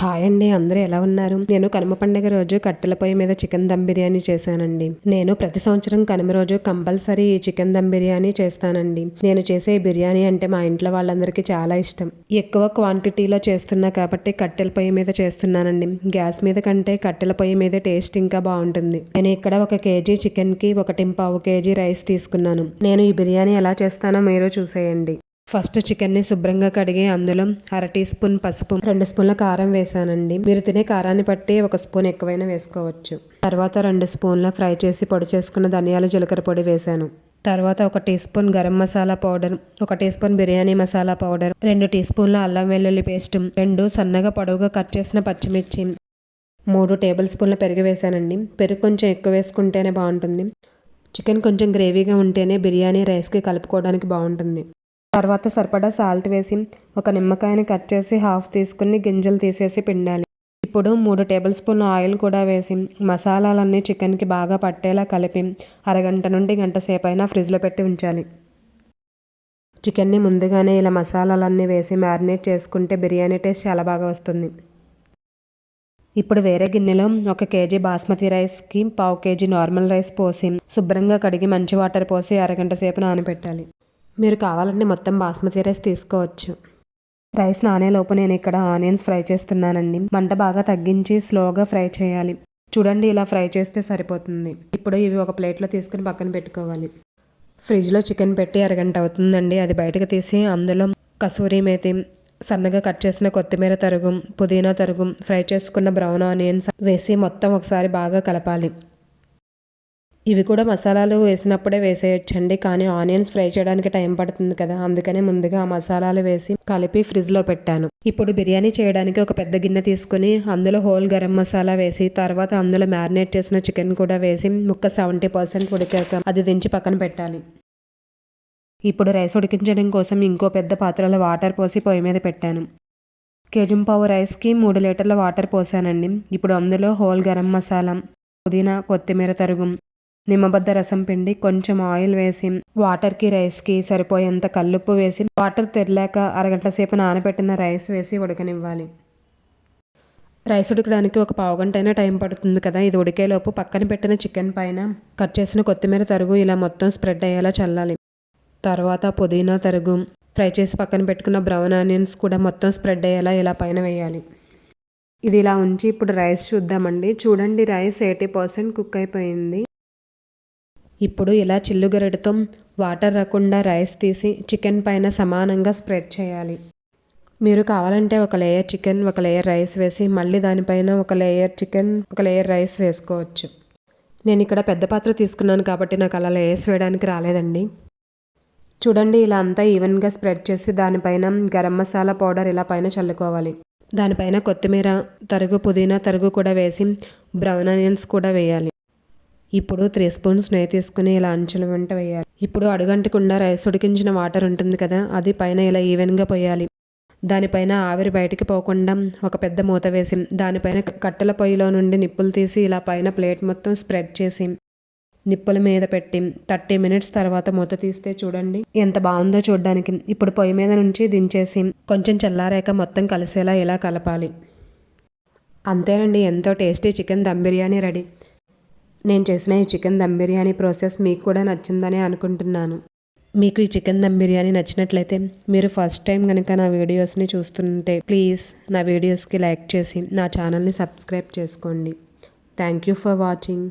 Hi అండి అందరూ ఎలా ఉన్నారు? నేను కనుమ పండుగ రోజు కట్టెల పొయ్యి మీద చికెన్ దమ్ బిర్యానీ చేశానండి. నేను ప్రతి సంవత్సరం కనుమ రోజు కంపల్సరీ ఈ చికెన్ దమ్ బిర్యానీ చేస్తానండి. నేను చేసే బిర్యానీ అంటే మా ఇంట్లో వాళ్ళందరికీ చాలా ఇష్టం. ఎక్కువ క్వాంటిటీలో చేస్తున్నా కాబట్టి కట్టెల పొయ్యి మీద చేస్తున్నానండి. గ్యాస్ మీద కంటే కట్టెల పొయ్యి మీద టేస్ట్ ఇంకా బాగుంటుంది. నేను ఇక్కడ ఒక కేజీ చికెన్కి ఒకటి పావు కేజీ రైస్ తీసుకున్నాను. నేను ఈ బిర్యానీ ఎలా చేస్తానో మీరు చూసేయండి. ఫస్ట్ చికెన్ని శుభ్రంగా కడిగి అందులో అర టీ స్పూన్ పసుపు రెండు స్పూన్ల కారం వేసానండి. మీరు తినే కారాన్ని బట్టి ఒక స్పూన్ ఎక్కువైనా వేసుకోవచ్చు. తర్వాత రెండు స్పూన్ల ఫ్రై చేసి పొడి చేసుకున్న ధనియాలు జీలకర్ర పొడి వేశాను తర్వాత ఒక teaspoon garam masala powder ఒక teaspoon biryani masala powder రెండు టీ స్పూన్ల అల్లం వెల్లుల్లి పేస్ట్ రెండు సన్నగా పొడవుగా కట్ చేసిన పచ్చిమిర్చి మూడు టేబుల్ స్పూన్ల పెరుగు వేసానండి. పెరుగు కొంచెం ఎక్కువ వేసుకుంటేనే బాగుంటుంది. చికెన్ కొంచెం గ్రేవీగా ఉంటేనే బిర్యానీ రైస్కి కలుపుకోవడానికి బాగుంటుంది. తర్వాత సరిపడా సాల్ట్ వేసి ఒక నిమ్మకాయని కట్ చేసి హాఫ్ తీసుకుని గింజలు తీసేసి పిండాలి. ఇప్పుడు మూడు టేబుల్ స్పూన్ ఆయిల్ కూడా వేసి మసాలాలన్నీ చికెన్కి బాగా పట్టేలా కలిపి అరగంట నుండి గంట సేపు అయినా ఫ్రిడ్జ్లో పెట్టి ఉంచాలి. చికెన్ని ముందుగానే ఇలా మసాలాలన్నీ వేసి మ్యారినేట్ చేసుకుంటే బిర్యానీ టేస్ట్ చాలా బాగా వస్తుంది. ఇప్పుడు వేరే గిన్నెలో ఒక కేజీ బాస్మతి రైస్కి పావు కేజీ నార్మల్ రైస్ పోసి శుభ్రంగా కడిగి మంచి వాటర్ పోసి అరగంట సేపు నానబెట్టాలి. మీరు కావాలంటే మొత్తం బాస్మతి రైస్ తీసుకోవచ్చు. రైస్ నానేలోపు నేను ఇక్కడ ఆనియన్స్ ఫ్రై చేస్తున్నానండి. మంట బాగా తగ్గించి స్లోగా ఫ్రై చేయాలి. చూడండి ఇలా ఫ్రై చేస్తే సరిపోతుంది. ఇప్పుడు ఇవి ఒక ప్లేట్లో తీసుకుని పక్కన పెట్టుకోవాలి. ఫ్రిడ్జ్లో చికెన్ పెట్టి అరగంట అవుతుందండి. అది బయటకు తీసి అందులో కసూరి మేతి సన్నగా కట్ చేసిన కొత్తిమీర తరుగు పుదీనా తరుగు ఫ్రై చేసుకున్న బ్రౌన్ ఆనియన్స్ వేసి మొత్తం ఒకసారి బాగా కలపాలి. ఇవి కూడా మసాలాలు వేసినప్పుడే వేసేయచ్చండి. కానీ ఆనియన్స్ ఫ్రై చేయడానికి టైం పడుతుంది కదా. అందుకనే ముందుగా ఆ మసాలాలు వేసి కలిపి ఫ్రిడ్జ్లో పెట్టాను. ఇప్పుడు బిర్యానీ చేయడానికి ఒక పెద్ద గిన్నె తీసుకుని అందులో హోల్ గరం మసాలా వేసి తర్వాత అందులో మ్యారినేట్ చేసిన చికెన్ కూడా వేసి ముక్క సెవెంటీ పర్సెంట్ ఉడికాక అది దించి పక్కన పెట్టాలి. ఇప్పుడు రైస్ ఉడికించడం కోసం ఇంకో పెద్ద పాత్రలో వాటర్ పోసి పొయ్యి మీద పెట్టాను. పావు రైస్కి మూడు లీటర్ల వాటర్ పోసానండి. ఇప్పుడు అందులో హోల్ గరం మసాలా పుదీనా కొత్తిమీర తరుగు నిమ్మబద్ద రసం పిండి కొంచెం ఆయిల్ వేసి వాటర్కి రైస్కి సరిపోయేంత కల్లుప్పు వేసి వాటర్ తెరలేక అరగంట సేపు నానబెట్టిన రైస్ వేసి ఉడకనివ్వాలి. రైస్ ఉడకడానికి ఒక పావుగంట అయినా టైం పడుతుంది కదా. ఇది ఉడికేలోపు పక్కన పెట్టిన చికెన్ పైన కట్ చేసిన కొత్తిమీర తరుగు ఇలా మొత్తం స్ప్రెడ్ అయ్యేలా చల్లాలి. తర్వాత పుదీనా తరుగు ఫ్రై చేసి పక్కన పెట్టుకున్న బ్రౌన్ ఆనియన్స్ కూడా మొత్తం స్ప్రెడ్ అయ్యేలా ఇలా పైన వేయాలి. ఇది ఇలా ఉంచి ఇప్పుడు రైస్ చూద్దామండి. చూడండి రైస్ ఎయిటీ పర్సెంట్ కుక్ అయిపోయింది. ఇప్పుడు ఇలా చిల్లుగరటితో వాటర్ రాకుండా రైస్ తీసి చికెన్ పైన సమానంగా స్ప్రెడ్ చేయాలి. మీరు కావాలంటే ఒక లేయర్ చికెన్ ఒక లేయర్ రైస్ వేసి మళ్ళీ దానిపైన ఒక లేయర్ చికెన్ ఒక లేయర్ రైస్ వేసుకోవచ్చు. నేను ఇక్కడ పెద్ద పాత్ర తీసుకున్నాను కాబట్టి నాకు అలా లేయర్స్ వేయడానికి రాలేదండి. చూడండి ఇలా అంతా ఈవెన్గా స్ప్రెడ్ చేసి దానిపైన గరం మసాలా పౌడర్ ఇలా పైన చల్లుకోవాలి. దానిపైన కొత్తిమీర తరుగు పుదీనా తరుగు కూడా వేసి బ్రౌన్ ఆనియన్స్ కూడా వేయాలి. ఇప్పుడు త్రీ స్పూన్స్ నెయ్యి తీసుకుని ఇలా అంచుల వెంట వేయాలి. ఇప్పుడు అడుగంటకుండా రైస్ ఉడికించిన వాటర్ ఉంటుంది కదా అది పైన ఇలా ఈవెన్గా పోయాలి. దానిపైన ఆవిరి బయటికి పోకుండా ఒక పెద్ద మూత వేసి దానిపైన కట్టెల పొయ్యిలో నుండి నిప్పులు తీసి ఇలా పైన ప్లేట్ మొత్తం స్ప్రెడ్ చేసి నిప్పుల మీద పెట్టి థర్టీ మినిట్స్ తర్వాత మూత తీస్తే చూడండి ఎంత బాగుందో చూడడానికి. ఇప్పుడు పొయ్యి మీద నుంచి దించేసి కొంచెం చల్లారాక మొత్తం కలిసేలా ఇలా కలపాలి. అంతేనండి ఎంతో tasty chicken dum biryani ready. నేను చేసిన ఈ చికెన్ దమ్ బిర్యానీ ప్రాసెస్ మీకు కూడా నచ్చిందని అనుకుంటున్నాను. మీకు ఈ చికెన్ దమ్ బిర్యానీ నచ్చినట్లయితే మీరు ఫస్ట్ టైం కనుక నా వీడియోస్ని చూస్తుంటే ప్లీజ్ నా వీడియోస్కి లైక్ చేసి నా ఛానల్ని సబ్స్క్రైబ్ చేసుకోండి. Thank you for watching.